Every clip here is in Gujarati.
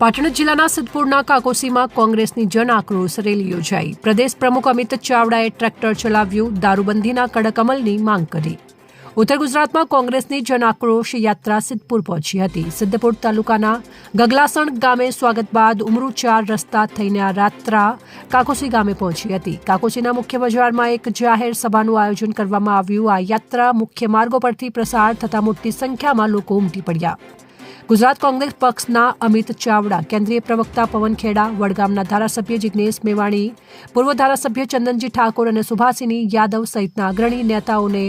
પાટણ જિલ્લાના સિદ્ધપુરના કાકોસીમાં કોંગ્રેસની જન આક્રોશ રેલી યોજાઈ. પ્રદેશ પ્રમુખ અમિત ચાવડાએ ટ્રેક્ટર ચલાવ્યું, દારૂબંધીના કડક અમલની માંગ કરી. ઉત્તર ગુજરાતમાં કોંગ્રેસની જન આક્રોશ યાત્રા સિદ્ધપુર પહોંચી હતી. સિદ્ધપુર તાલુકાના ગગલાસણ ગામે સ્વાગત બાદ ઉમરુ ચાર રસ્તા થઈને આ રાત્રા કાકોસી ગામે પહોંચી હતી. કાકોસીના મુખ્ય બજારમાં એક જાહેર સભાનું આયોજન કરવામાં આવ્યું. આ યાત્રા મુખ્ય માર્ગો પરથી પ્રસાર થતા મોટી સંખ્યામાં લોકો ઉમટી પડ્યા. ગુજરાત કોંગ્રેસ પક્ષના અમિત ચાવડા, કેન્દ્રીય પ્રવક્તા પવન ખેડા, વડગામના ધારાસભ્ય જિગ્નેશ મેવાણી, પૂર્વ ધારાસભ્ય ચંદનજી ઠાકોર અને સુભાષિની યાદવ સહિતના અગ્રણી નેતાઓને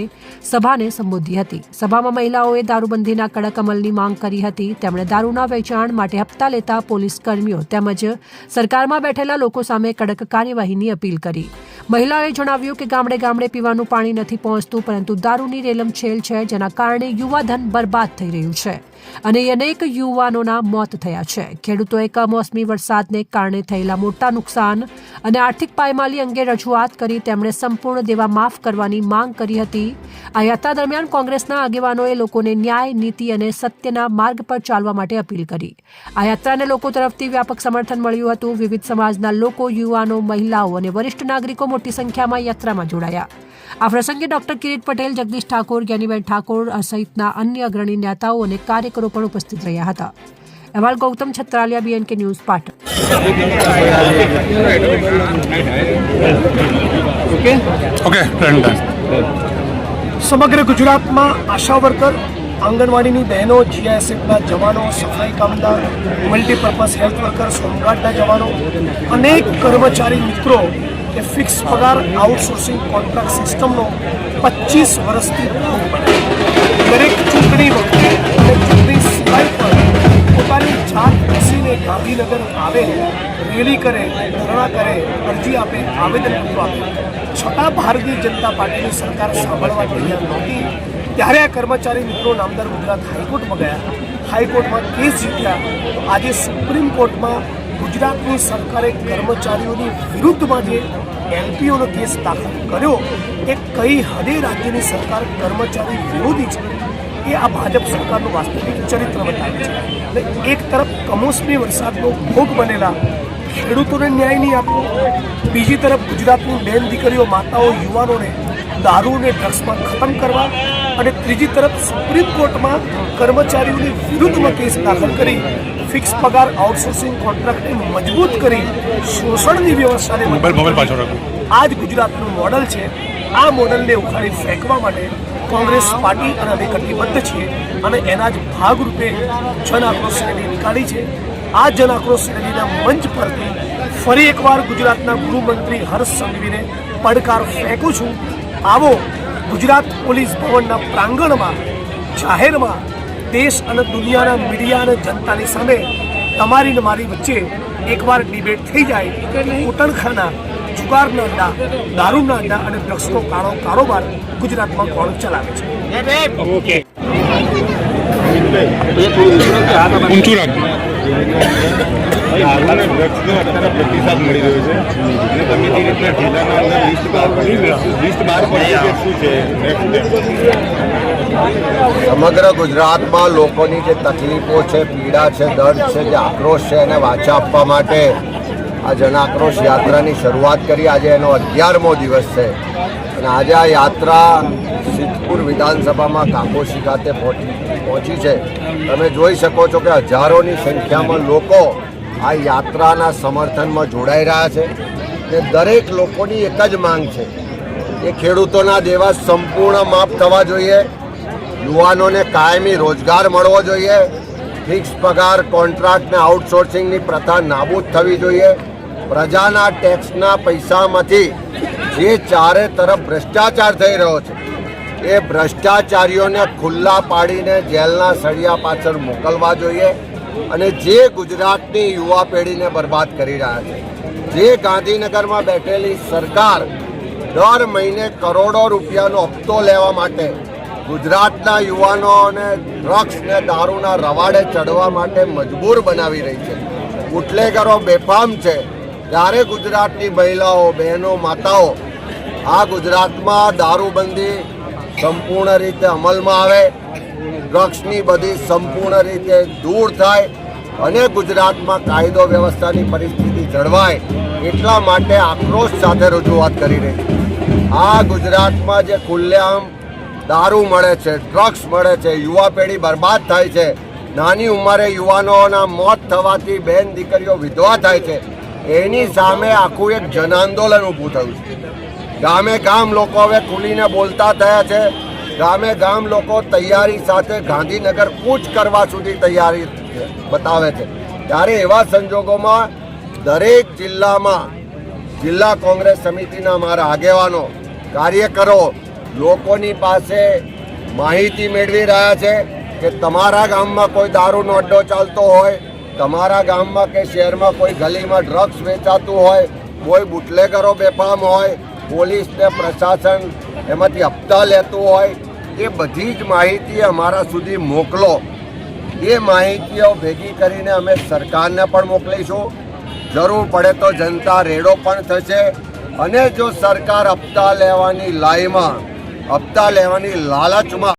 સભાને સંબોધી હતી. સભામાં મહિલાઓએ દારૂબંધીના કડક અમલની માંગ કરી હતી. તેમણે દારૂના વેચાણ માટે હપ્તા લેતા પોલીસ કર્મીઓ તેમજ સરકારમાં બેઠેલા લોકો સામે કડક કાર્યવાહીની અપીલ કરી. મહિલાઓએ જણાવ્યું કે ગામડે ગામડે પીવાનું પાણી નથી પહોંચતું, પરંતુ દારૂની રેલમ છેલ છે, જેના કારણે યુવાધન બરબાદ થઈ રહ્યું છે. અને અનેક યુવાનોના મોત થયા છે. ખેડૂતોએ કમોસમી વરસાદને કારણે થયેલા મોટા નુકસાન અને આર્થિક પાયમાલી અંગે રજૂઆત કરી તેમણે સંપૂર્ણ દેવા માફ કરવાની માંગ કરી હતી. આ યાત્રા દરમિયાન કોંગ્રેસના આગેવાનોએ લોકોને ન્યાય, નીતિ અને સત્યના માર્ગ પર ચાલવા માટે અપીલ કરી. આ યાત્રાને લોકો તરફથી વ્યાપક સમર્થન મળ્યું હતું. વિવિધ સમાજના લોકો, યુવાનો, મહિલાઓ અને વરિષ્ઠ નાગરિકો મોટી સંખ્યામાં યાત્રામાં જોડાયા. આ પ્રસંગે ડોક્ટર કિરીટ પટેલ, જગદીશ ઠાકોર, જ્ઞાનીબેન ઠાકોર સહિતના અન્ય અગ્રણી નેતાઓ અને કાર્યકરો પણ ઉપસ્થિત રહ્યા હતા. અહેવાલ Gautam Chhatraliya BNK news Patan. Okay સમગ્ર ગુજરાતમાં આશા વર્કર આંગણવાડીની બહેનો જીઆઈએસએફના જવાનો સફાઈ કામદાર મલ્ટીપર્પઝ હેલ્થ વર્કર હોમગાર્ડના જવાનો અનેક કર્મચારી મિત્રો કે ફિક્સ પગાર આઉટસોર્સિંગ કોન્ટ્રાક્ટ સિસ્ટમનો પચીસ વર્ષથી ભોગ રેલી કરે, ધરણા કરે, અરજી આપે આવેદનપત્રો આપે. છતાં ભારતીય જનતા પાર્ટીની સરકાર સાંભળવા તૈયાર નહોતી. ત્યારે આ કર્મચારી મિત્રો નામદાર ગુજરાત હાઈકોર્ટમાં ગયા. હાઈકોર્ટમાં કેસ જીત્યા. આજે સુપ્રીમ કોર્ટમાં ગુજરાતની સરકારે કર્મચારીઓની વિરુદ્ધમાં જે એલપીઓનો કેસ દાખલ કર્યો એ કઈ હદે રાજ્યની સરકાર કર્મચારી વિરોધી છે? એ આ ભાજપ સરકારનું વાસ્તવિક ચરિત્ર બતાવે છે. એટલે એક તરફ કમોસમી વરસાદનો ભોગ બનેલા ખેડૂતોને ન્યાય નહીં આપવો. બીજી તરફ ગુજરાતની બેન દીકરીઓ માતાઓ યુવાનોને દારૂ અને ડ્રગ્સમાં ખતમ કરવા અને ત્રીજી તરફ સુપ્રીમ કોર્ટમાં કર્મચારીઓની વિરુદ્ધમાં કેસ દાખલ કરી ફિક્સ પગાર આઉટસોર્સિંગ કોન્ટ્રાક્ટને મજબૂત કરી શોષણની વ્યવસ્થાને આ જ ગુજરાતનું મોડલ છે. આ મોડલને ઉખાડી ફેંકવા માટે કોંગ્રેસ પાર્ટી અને અમે કટિબદ્ધ છીએ અને એના જ ભાગરૂપે જન આક્રોશ રેલી નીકાળી છે. આ જન આક્રોશ રેલીના મંચ પરથી ફરી એકવાર ગુજરાતના ગૃહમંત્રી હર્ષ સંઘવીને પડકાર ફેંકું છું. આવો ગુજરાત પોલીસ ભવનના પ્રાંગણમાં જાહેરમાં દેશ અને દુનિયાના મીડિયા અને જનતાની સામે તમારી ને મારી વચ્ચે એકવાર ડિબેટ થઈ જાય ઉતણખાના જુગારના અડ્ડા દારૂના અડ્ડા અને ડ્રગ્સનો કાળો કારોબાર ગુજરાતમાં કોણ ચલાવે છે? ઓકે રાખ ડ્રગ્સનો અત્યારે પ્રતિસાદ મળી રહ્યો છે અને તમે જે રીતના જિલ્લાના અંદર લિસ્ટ બહાર લિસ્ટ બહાર પડી શું છે સમગ્ર ગુજરાતમાં લોકોની જે તકલીફો છે, પીડા છે, દર્દ છે, જે આક્રોશ છે, એને વાચા આપવા માટે આ જનાક્રોશ યાત્રાની શરૂઆત કરી. આજે એનો અગિયારમો દિવસ છે. અને આજે આ યાત્રા સિદ્ધપુર વિધાનસભામાં કાકોશી ખાતે પહોંચી પહોંચી છે. તમે જોઈ શકો છો કે હજારોની સંખ્યામાં લોકો આ યાત્રાના સમર્થનમાં જોડાઈ રહ્યા છે. ને દરેક લોકોની એક જ માંગ છે. એ ખેડૂતોના દેવા સંપૂર્ણ માફ થવા જોઈએ. યુવાનોને કાયમી રોજગાર મળવો જોઈએ. ફિક્સ પગાર કોન્ટ્રાક્ટ ને આઉટસોર્સિંગની પ્રથા નાબૂદ થવી જોઈએ. પ્રજાના ટેક્સના પૈસામાંથી જે ચારે તરફ ભ્રષ્ટાચાર થઈ રહ્યો છે, એ ભ્રષ્ટાચારીઓને ખુલ્લા પાડીને જેલના સળિયા પાછળ મોકલવા જોઈએ અને જે ગુજરાતની યુવા પેઢીને બરબાદ કરી રહ્યા છે. જે ગાંધીનગરમાં બેઠેલી સરકાર દર મહિને કરોડો રૂપિયાનો હપ્તો લેવા માટે ગુજરાતના યુવાનોને ડ્રગ્સ ને દારૂના રવાડે ચડવા માટે મજબૂર બનાવી રહી છે. બુટલેગરો બેફામ છે. ત્યારે ગુજરાતની મહિલાઓ, બહેનો, માતાઓ આ ગુજરાતમાં દારૂબંધી સંપૂર્ણ રીતે અમલમાં આવે, ડ્રગ્સની બધી સંપૂર્ણ રીતે દૂર થાય અને ગુજરાતમાં કાયદો વ્યવસ્થાની પરિસ્થિતિ જળવાય એટલા માટે આક્રોશ સાથે રજૂઆત કરી રહી આ ગુજરાતમાં જે ખુલ્લેઆમ દારૂ મળે છે, ડ્રગ્સ મળે છે, યુવા પેઢી બરબાદ થાય છે, નાની ઉંમરે યુવાનોના મોત થવાથી બેન દીકરીઓ વિધવા થાય છે એની સામે આખું એક જનાંદોલન ઊભું થયું છે. ગામે ગામ લોકો હવે ખુલીને બોલતા થયા છે. ગામે ગામ લોકો તૈયારી સાથે ગાંધીનગર કૂચ કરવા સુધી તૈયારી બતાવે છે. ત્યારે એવા સંજોગોમાં દરેક જિલ્લામાં જિલ્લા કોંગ્રેસ સમિતિના મારા આગેવાનો, કાર્યકરો લોકોની પાસે માહિતી મેળવી રહ્યા છે કે તમારા ગામમાં કોઈ દારૂનો અડ્ડો ચાલતો હોય તમારા ગામમાં કે શહેરમાં કોઈ ગલીમાં ડ્રગ્સ વેચાતું હોય, કોઈ બુટલેગરો બેફામ હોય, પોલીસ ને પ્રશાસન એમાંથી હપ્તા લેતું હોય, એ બધી જ માહિતી અમારા સુધી મોકલો. એ માહિતીઓ ભેગી કરીને અમે સરકારને પણ મોકલીશું. જરૂર પડે તો જનતા રેડો પણ થશે. અને જો સરકાર હપ્તા લેવાની લાઈમાં, હપ્તા લેવાની લાલચમાં